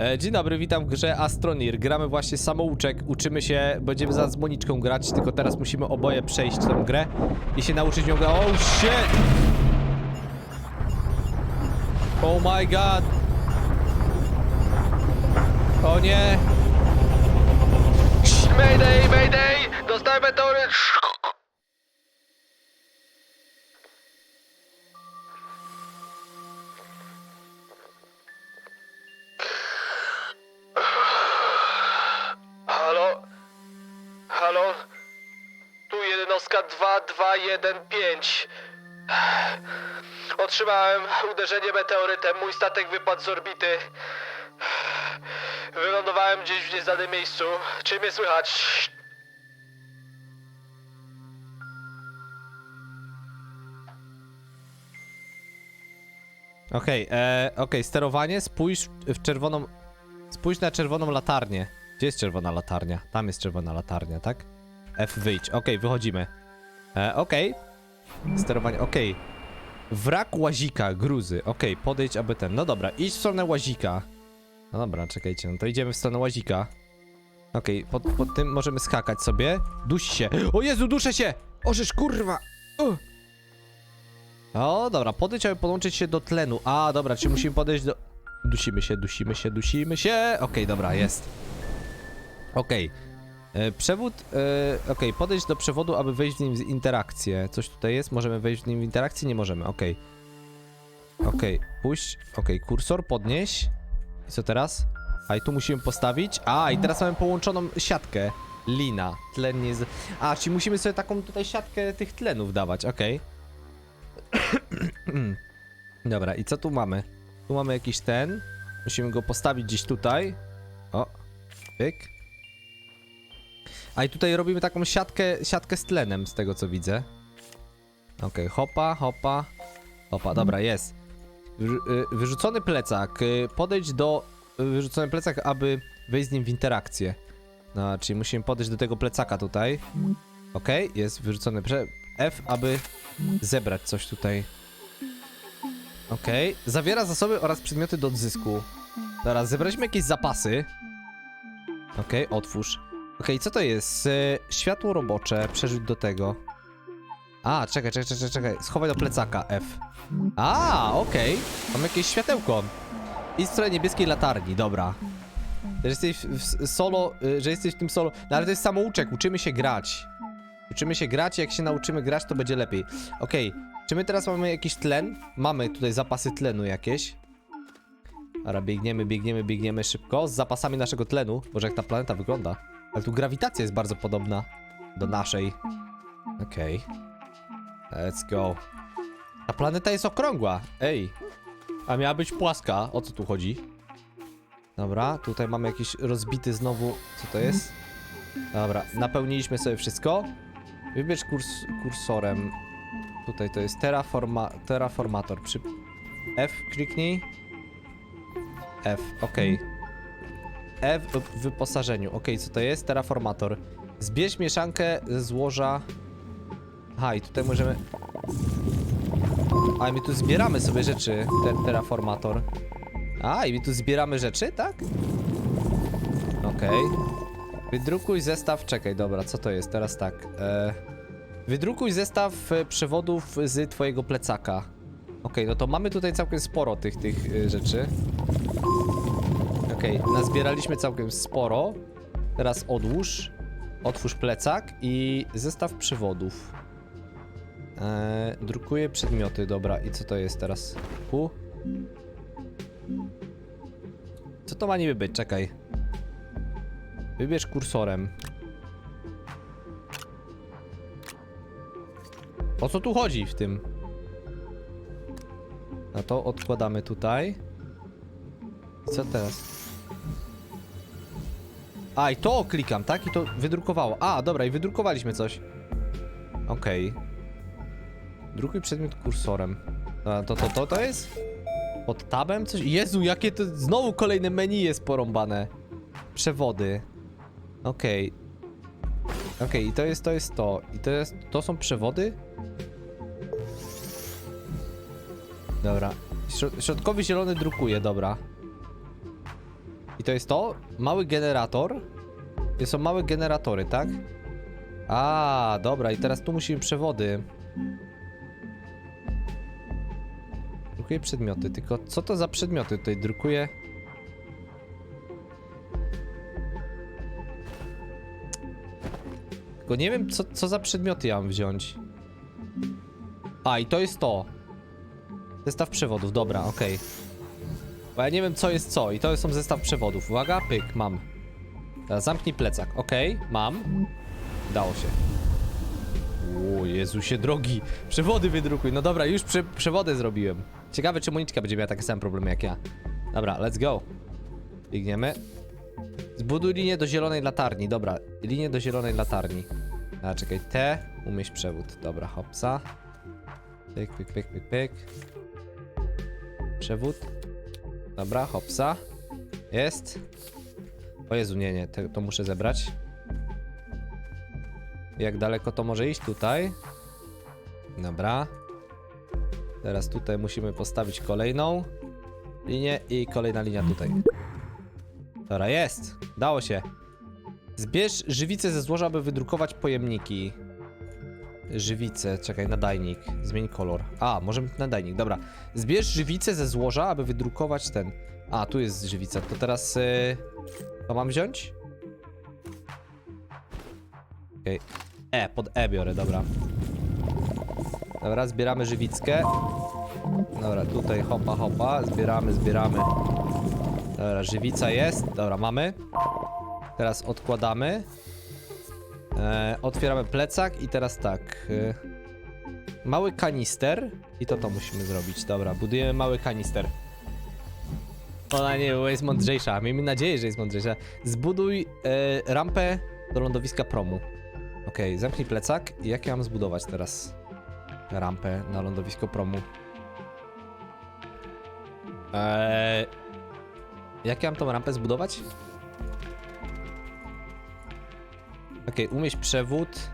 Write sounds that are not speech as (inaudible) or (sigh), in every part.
E, dzień dobry, witam w grze Astronir. Gramy właśnie samouczek, uczymy się, będziemy zaraz z Moniczką grać, tylko teraz musimy oboje przejść tę grę i się nauczyć nią grać. Oh shit! Oh my god! O nie! Mayday, mayday! Dostałem meteory! Tu jednostka 2215. Otrzymałem uderzenie meteorytem. Mój statek wypadł z orbity. Wylądowałem gdzieś w nieznanym miejscu. Czy mnie słychać? Okej, e, okej, sterowanie, spójrz w czerwoną... Spójrz na czerwoną latarnię. Gdzie jest czerwona latarnia? Tam jest czerwona latarnia, tak? F wyjdź, okej, wychodzimy. E, okej. Sterowanie, okej. Wrak łazika, gruzy, okej, podejdź aby ten. No dobra, idź w stronę łazika. No dobra, czekajcie, no to idziemy w stronę łazika. Okej, pod, pod tym możemy skakać sobie. Dusi się. O Jezu, duszę się! Orzesz, kurwa! Uh. O, dobra, podejdź, aby podłączyć się do tlenu. A, dobra, czy musimy podejść do... Dusimy się, dusimy się, dusimy się. Okej, dobra, jest. Okej. E, Przewód, e, okej, podejść do przewodu, aby wejść w nim w interakcję. Coś tutaj jest? Możemy wejść w nim w interakcję? Nie możemy, okej. Okej, puść, okej, kursor podnieś. I co teraz? A i tu musimy postawić. A, i teraz mamy połączoną siatkę. Lina, tlen nie jest... A, czyli musimy sobie taką tutaj siatkę tych tlenów dawać, okej. (clears throat) Dobra, i co tu mamy? Tu mamy jakiś ten. Musimy go postawić gdzieś tutaj. O, pyk. A i tutaj robimy taką siatkę, siatkę z tlenem, z tego co widzę. Okej, hopa, hopa. Hopa, dobra, jest. Y, Wyrzucony plecak. Y, Podejdź do... y, Wyrzucony plecak, aby wejść z nim w interakcję. No, czyli musimy podejść do tego plecaka tutaj. Okej, jest wyrzucony prze... F, aby zebrać coś tutaj. Okej. Zawiera zasoby oraz przedmioty do odzysku. Teraz zebraliśmy jakieś zapasy. Okej, otwórz. Okej, co to jest? E, światło robocze, przerzut do tego. A, czekaj, czekaj, czekaj, czekaj. Schowaj do plecaka, F. A, okej. Mam jakieś światełko. I w stronę niebieskiej latarni, dobra. Że jesteś w solo, y, że jesteś w tym solo. No ale to jest samouczek, uczymy się grać. Uczymy się grać, jak się nauczymy grać, to będzie lepiej. Okej, czy my teraz mamy jakiś tlen? Mamy tutaj zapasy tlenu jakieś. Dobra, biegniemy, biegniemy, biegniemy szybko z zapasami naszego tlenu. Boże, jak ta planeta wygląda. Ale tu grawitacja jest bardzo podobna do naszej. Okej. Let's go. Ta planeta jest okrągła. Ej. A miała być płaska. O co tu chodzi? Dobra, tutaj mamy jakiś rozbity znowu... Co to jest? Dobra, napełniliśmy sobie wszystko. Wybierz kurs, kursorem. Tutaj to jest terraforma, terraformator. Przy F kliknij. F, ok. F w wyposażeniu. Ok, co to jest? Terraformator. Zbierz mieszankę złoża. Aha, i tutaj możemy. A, i my tu zbieramy sobie rzeczy. Ten terraformator. A, i my tu zbieramy rzeczy, tak? Okej. Wydrukuj zestaw. Czekaj, dobra, co to jest? Teraz tak. E... Wydrukuj zestaw e, przewodów z twojego plecaka. Okej, no to mamy tutaj całkiem sporo tych, tych y, rzeczy. Okej, nazbieraliśmy całkiem sporo. Teraz odłóż. Otwórz plecak i zestaw przewodów. E, drukuję przedmioty, dobra. I co to jest teraz? U? Co to ma niby być? Czekaj. Wybierz kursorem. O co tu chodzi w tym? No to odkładamy tutaj. Co teraz? A, i to klikam, tak? I to wydrukowało. A, dobra, i wydrukowaliśmy coś. Okej. Drukuj przedmiot kursorem. A, to, to, to, to jest? Pod tabem coś? Jezu, jakie to... Znowu kolejne menu jest porąbane. Przewody. Okej. Okej, i to jest, to jest to. I to jest, to są przewody? Dobra. Środ- Środkowy zielony drukuje, dobra. I to jest to? Mały generator. To są małe generatory, tak? A, dobra, i teraz tu musimy przewody. Drukuję przedmioty, tylko co to za przedmioty tutaj drukuję? Tylko nie wiem, co, co za przedmioty ja mam wziąć. A, i to jest to. Zestaw przewodów, dobra, okej. Bo ja nie wiem, co jest co i to są zestaw przewodów. Uwaga, pyk, mam. Teraz zamknij plecak, okej, mam. Dało się. O Jezusie drogi, przewody wydrukuj. No dobra, już prze przewody zrobiłem. Ciekawe, czy Moniczka będzie miała takie same problemy jak ja. Dobra, let's go. Biegniemy. Zbuduj linię do zielonej latarni, dobra. Linię do zielonej latarni. A, czekaj, T, umieść przewód. Dobra, hopsa. Pyk, pyk, pyk, pyk, pyk. Przewód. Dobra, hopsa. Jest. O Jezu, nie, nie, to, to muszę zebrać. Jak daleko to może iść? Tutaj. Dobra. Teraz tutaj musimy postawić kolejną linię i kolejna linia tutaj. Dobra, jest. Dało się. Zbierz żywicę ze złoża, aby wydrukować pojemniki. Żywice, czekaj, nadajnik. Zmień kolor. A, możemy nadajnik, dobra. Zbierz żywicę ze złoża, aby wydrukować ten. A, tu jest żywica. To teraz. Yy... To mam wziąć? Okej. E, pod E biorę, dobra. Dobra, zbieramy żywickę. Dobra, tutaj hopa, hopa. Zbieramy, zbieramy. Dobra, żywica jest. Dobra, mamy. Teraz odkładamy. E, otwieramy plecak i teraz tak. E, mały kanister. I to to musimy zrobić. Dobra, budujemy mały kanister. Ona nie, bo jest mądrzejsza. Miejmy nadzieję, że jest mądrzejsza. Zbuduj e, rampę do lądowiska promu. Okej, zamknij plecak. I jak ja mam zbudować teraz rampę na lądowisko promu? Eee, jak ja mam tą rampę zbudować? Okej, umieść przewód.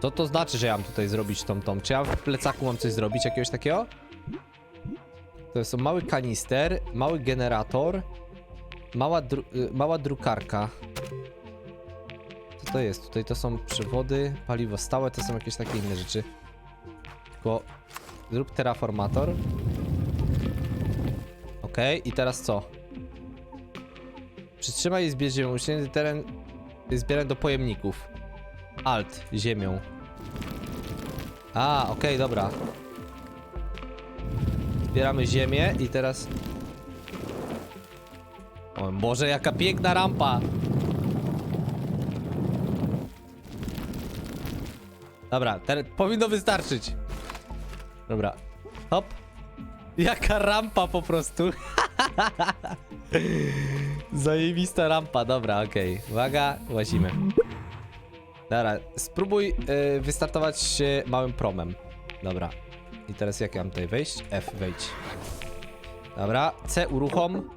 Co to znaczy, że ja mam tutaj zrobić tą tą? Czy ja w plecaku mam coś zrobić, jakiegoś takiego? To jest mały kanister, mały generator, mała, dru y, mała drukarka. Co to jest? Tutaj to są przewody, paliwo stałe, to są jakieś takie inne rzeczy. Tylko zrób terraformator. Okej, i teraz co? Przytrzymaj i zbierz ziemię. Uświęty teren jest zbierany do pojemników. Alt, ziemią. A, okej, dobra. Zbieramy ziemię i teraz... O Boże, jaka piękna rampa! Dobra, teraz powinno wystarczyć. Dobra, hop. Jaka rampa po prostu. (laughs) Zajebista rampa, dobra, okej. Uwaga, łazimy. Dobra, spróbuj y, wystartować się małym promem. Dobra. I teraz jak ja mam tutaj wejść? F, wejdź. Dobra, C uruchom.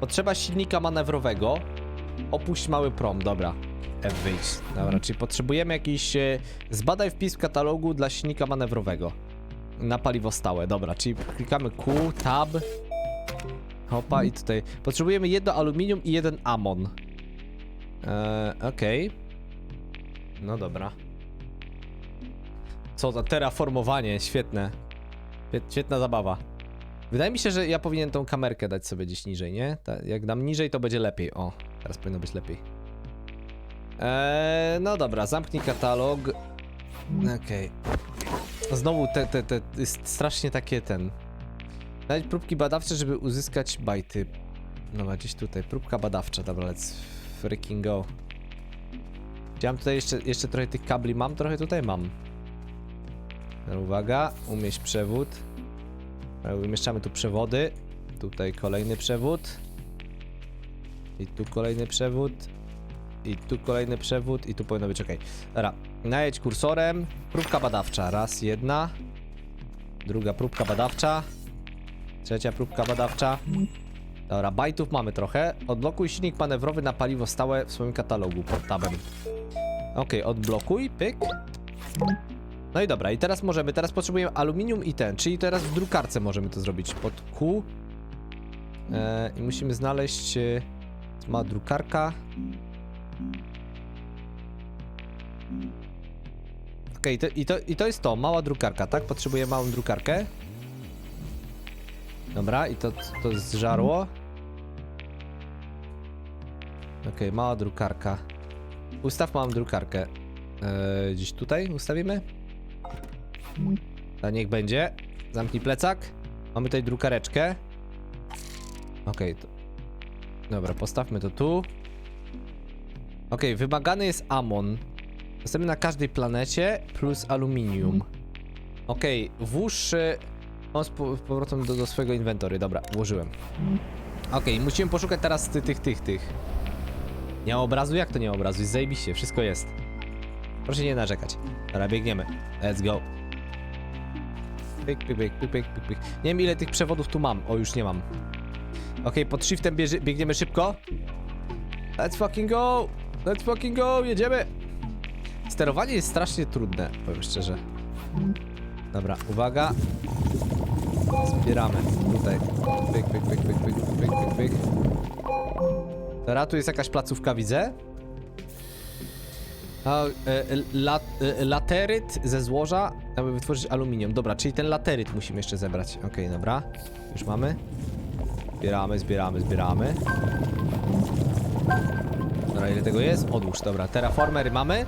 Potrzeba silnika manewrowego. Opuść mały prom, dobra. F wyjdź. Dobra, czyli potrzebujemy jakiś... E, zbadaj wpis w katalogu dla silnika manewrowego. Na paliwo stałe, dobra, czyli klikamy Q, Tab. Hopa i tutaj. Potrzebujemy jedno aluminium i jeden amon. Eee, okej. No dobra. Co za terraformowanie, świetne. Świe- Świetna zabawa. Wydaje mi się, że ja powinien tą kamerkę dać sobie gdzieś niżej, nie? Ta, jak dam niżej, to będzie lepiej. O, teraz powinno być lepiej. Eee, no dobra, zamknij katalog. Okej. Znowu te, te, te, jest strasznie takie ten... Dać próbki badawcze, żeby uzyskać bajty. Dobra, gdzieś tutaj. Próbka badawcza, dobra, let's freaking go. Chciałem tutaj jeszcze, jeszcze trochę tych kabli. Mam trochę tutaj? Mam. Dobra, Uwaga, umieść przewód. Umieszczamy tu przewody. Tutaj kolejny przewód. I tu kolejny przewód. I tu kolejny przewód. I tu powinno być ok. Dobra, najedź kursorem. Próbka badawcza. Raz, jedna. Druga próbka badawcza. Trzecia próbka badawcza. Dobra, bajtów mamy trochę. Odblokuj silnik manewrowy na paliwo stałe w swoim katalogu pod tabem. Okej, odblokuj, pyk. No i dobra, i teraz możemy, teraz potrzebujemy aluminium i ten, czyli teraz w drukarce możemy to zrobić. Pod Q. E, I musimy znaleźć... E, ma drukarka. Okej, to, i, to, i to jest to, mała drukarka, tak? Potrzebuję małą drukarkę. Dobra, i to, to zżarło. Okej, mała drukarka. Ustaw małą drukarkę. Eee, gdzieś tutaj ustawimy? A niech będzie. Zamknij plecak. Mamy tutaj drukareczkę. Okej, to... Dobra, postawmy to tu. Okej, wymagany jest amon. Następny na każdej planecie plus aluminium. Okej, włóż on z po- z powrotem do, do swojego inwentory. Dobra, włożyłem. Okej, musimy poszukać teraz ty, tych, tych, tych. Nie ma obrazu? Jak to nie ma obrazu? Jest zajebiście, wszystko jest. Proszę nie narzekać. Dobra, biegniemy. Let's go. Pyk, pyk, pyk, pyk, pyk, pyk. Nie wiem ile tych przewodów tu mam. O, już nie mam. Okej, pod shiftem biegniemy szybko. Let's fucking go! Let's fucking go! Jedziemy! Sterowanie jest strasznie trudne, powiem szczerze. Dobra, uwaga. Zbieramy tutaj. Pyk, pyk, pyk, pyk, pyk, pyk, pyk, pyk. Dobra, tu jest jakaś placówka, widzę. A, e, la, e, lateryt ze złoża, aby wytworzyć aluminium. Dobra, czyli ten lateryt musimy jeszcze zebrać. Okej, dobra. Już mamy. Zbieramy, zbieramy, zbieramy. Dobra, ile tego jest? Odłóż, dobra. Terraformer mamy.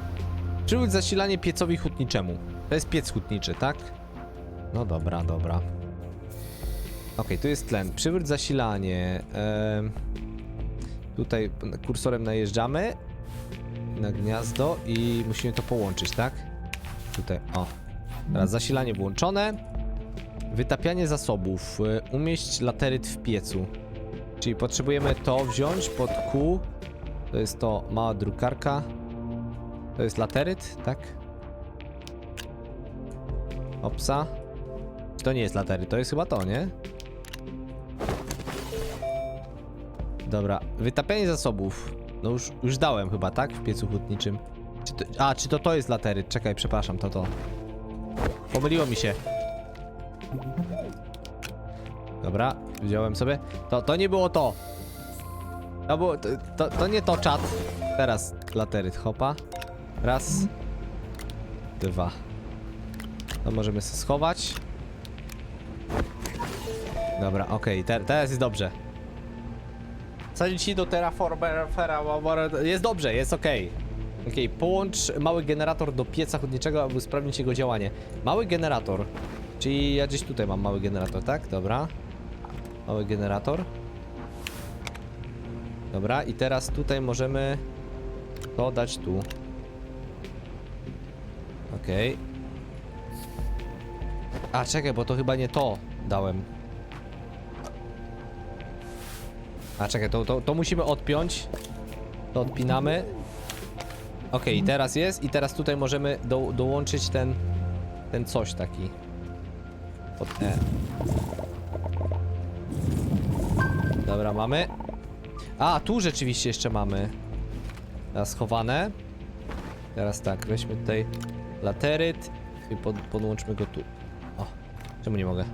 Przywódź zasilanie piecowi hutniczemu. To jest piec hutniczy, tak? No dobra, dobra. Okej, tu jest tlen. Przywróć zasilanie. Em, tutaj kursorem najeżdżamy na gniazdo i musimy to połączyć, tak? Tutaj, o. Teraz zasilanie włączone. Wytapianie zasobów. Y, Umieść lateryt w piecu. Czyli potrzebujemy to wziąć pod Q. To jest to mała drukarka. To jest lateryt, tak? Opsa. To nie jest lateryt, to jest chyba to, nie? Dobra, wytapianie zasobów. No już, już dałem chyba, tak? W piecu hutniczym. Czy to, a, czy to to jest lateryt? Czekaj, przepraszam, to to. Pomyliło mi się. Dobra, wziąłem sobie. To, to nie było to. To, było, to, to, to nie to czat. Teraz lateryt, hopa. Raz. Dwa. To możemy sobie schować. Dobra, okej, te, teraz jest dobrze. Sadzić ci do Terraformera, jest dobrze, jest okej. Okej, połącz mały generator do pieca chłodniczego, aby usprawnić jego działanie. Mały generator, czyli ja gdzieś tutaj mam mały generator, tak? Dobra. Mały generator. Dobra, i teraz tutaj możemy to dać tu. Okej. A, czekaj, bo to chyba nie to dałem. A, czekaj, to, to, to musimy odpiąć. To odpinamy. Okej, teraz jest i teraz tutaj możemy do, dołączyć ten, ten coś taki. Pod E. Dobra, mamy. A, tu rzeczywiście jeszcze mamy. Teraz schowane. Teraz tak, weźmy tutaj lateryt i pod, podłączmy go tu. O, czemu nie mogę?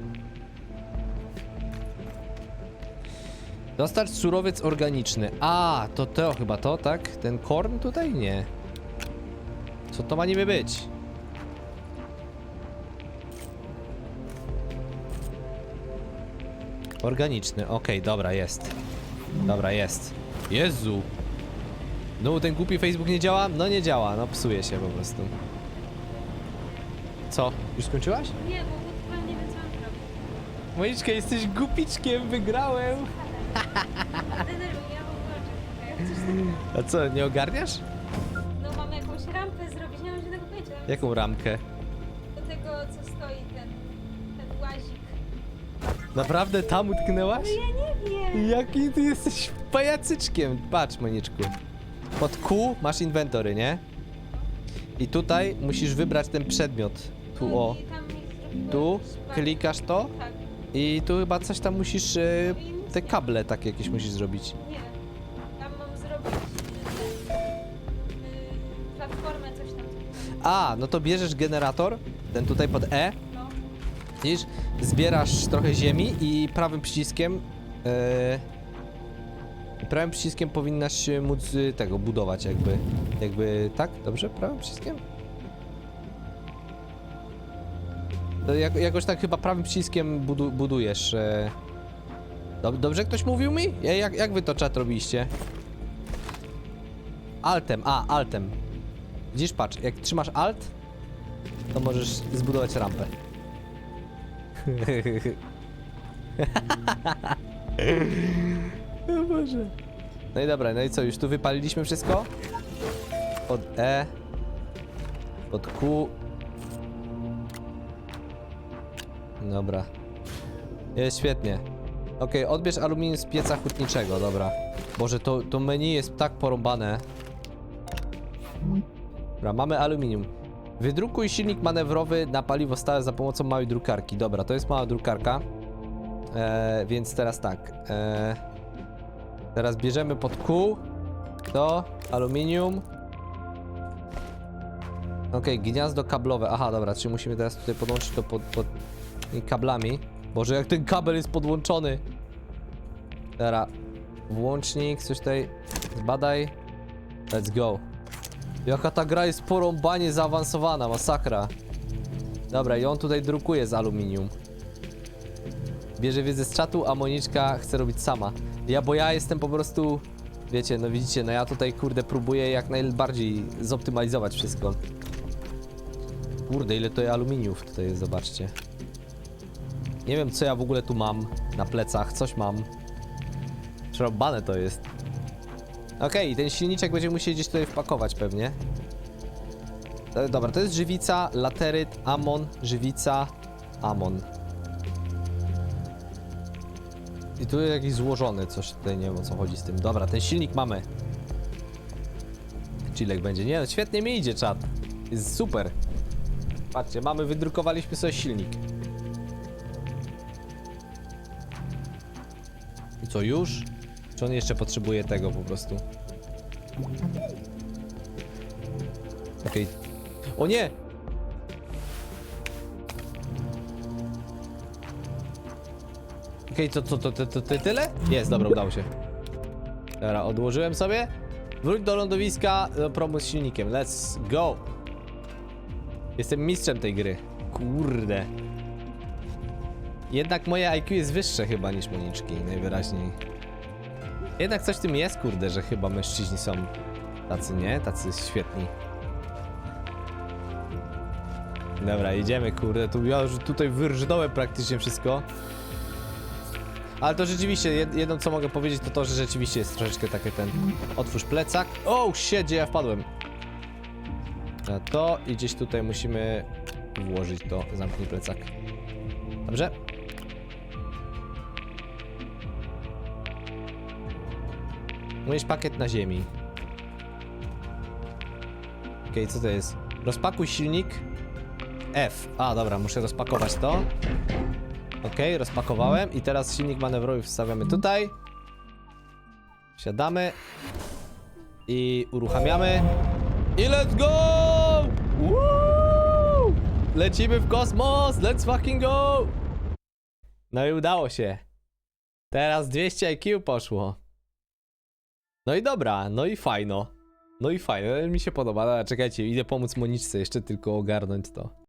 Dostarcz surowiec organiczny. A, to to chyba to, tak? Ten korn tutaj? Nie. Co to ma niby być? Organiczny, okej, dobra, jest. Dobra, jest. Jezu! No, ten głupi Facebook nie działa? No nie działa, no psuje się po prostu. Co? Już skończyłaś? Nie, bo nie wiem co mam zrobić. Moniczka, jesteś głupiczkiem, wygrałem! Jak coś tam... A co, nie ogarniasz? No mam jakąś rampę zrobić, nie mam żadnego pojęcia. Tam Jaką ramkę? Do tego, co stoi ten, ten łazik. Naprawdę tam utknęłaś? No ja nie wiem. Jaki ty jesteś pajacyczkiem? Patrz, Moniczku. Pod Q masz inwentory, nie? I tutaj musisz wybrać ten przedmiot. Tu No o. i tam mi zrobiło Tu jakiś klikasz to Tak, i tu chyba coś tam musisz. E, no i te kable takie jakieś musisz zrobić. Nie. Tam mam zrobić y, y, platformę, coś tam. A, no to bierzesz generator, ten tutaj pod E, No. widzisz, zbierasz trochę ziemi i prawym przyciskiem Eee, prawym przyciskiem powinnaś móc y, tego budować jakby. Jakby, tak? Dobrze? Prawym przyciskiem? To jak, jakoś tak chyba prawym przyciskiem budu, budujesz. E... Dob dobrze ktoś mówił mi? Ja- Jak, jak wy to czat robiliście? Altem, a, altem. Widzisz, patrz, jak trzymasz alt, to możesz zbudować rampę. (laughs) o Boże. No i dobra, no i co, już tu wypaliliśmy wszystko? Pod E. Pod Q. Dobra. Jest świetnie. Okej, odbierz aluminium z pieca hutniczego, dobra. Boże, to, to menu jest tak porąbane. Dobra, mamy aluminium. Wydrukuj silnik manewrowy na paliwo stałe za pomocą małej drukarki. Dobra, to jest mała drukarka. E, więc teraz tak. E, teraz bierzemy pod Q to aluminium. Okej, gniazdo kablowe. Aha, dobra, czyli musimy teraz tutaj podłączyć to pod, pod kablami. Boże, jak ten kabel jest podłączony. Dobra, włącznik, coś tutaj zbadaj. Let's go. Jaka ta gra jest porąbanie zaawansowana, masakra. Dobra, i on tutaj drukuje z aluminium. Bierze wiedzę z czatu, a Moniczka chce robić sama. Ja, bo ja jestem po prostu... Wiecie, no widzicie, no ja tutaj kurde próbuję jak najbardziej zoptymalizować wszystko. Kurde, ile to aluminiów tutaj jest, zobaczcie. Nie wiem, co ja w ogóle tu mam na plecach, coś mam. Przerobane to jest. Okej, ten silniczek będziemy musieli gdzieś tutaj wpakować pewnie. E, Dobra, to jest żywica, lateryt, amon, żywica, amon. I tu jest jakiś złożony coś tutaj, nie wiem o co chodzi z tym. Dobra, ten silnik mamy. Chilek będzie. Nie no, świetnie mi idzie czat. Jest super. Patrzcie, mamy, wydrukowaliśmy sobie silnik. I co, już? Czy on jeszcze potrzebuje tego po prostu? Okej. O nie! Okej, to, to, to, to, to, to tyle? Jest, dobra, udało się. Dobra, odłożyłem sobie. Wróć do lądowiska, do promu z silnikiem. Let's go! Jestem mistrzem tej gry. Kurde. Jednak moje IQ jest wyższe chyba niż Moniczki, najwyraźniej. Jednak coś w tym jest, kurde, że chyba mężczyźni są tacy, nie? Tacy świetni. Dobra, idziemy, kurde, tu ja już tutaj wyrżnąłem praktycznie wszystko. Ale to rzeczywiście, jed- jedno co mogę powiedzieć to to, że rzeczywiście jest troszeczkę takie ten... Otwórz plecak. O, shit, gdzie ja wpadłem? Na to i gdzieś tutaj musimy włożyć to, zamknij plecak. Dobrze? Mówisz pakiet na ziemi. Okej, co to jest? Rozpakuj silnik. F. A, dobra, muszę rozpakować to. Okej, rozpakowałem i teraz silnik manewrowy wstawiamy tutaj. Wsiadamy. I uruchamiamy. I let's go! Woo! Lecimy w kosmos! Let's fucking go! No i udało się. Teraz 200 IQ poszło. No i dobra, no i fajno. No i fajno, mi się podoba. Dobra, czekajcie, idę pomóc Moniczce jeszcze tylko ogarnąć to.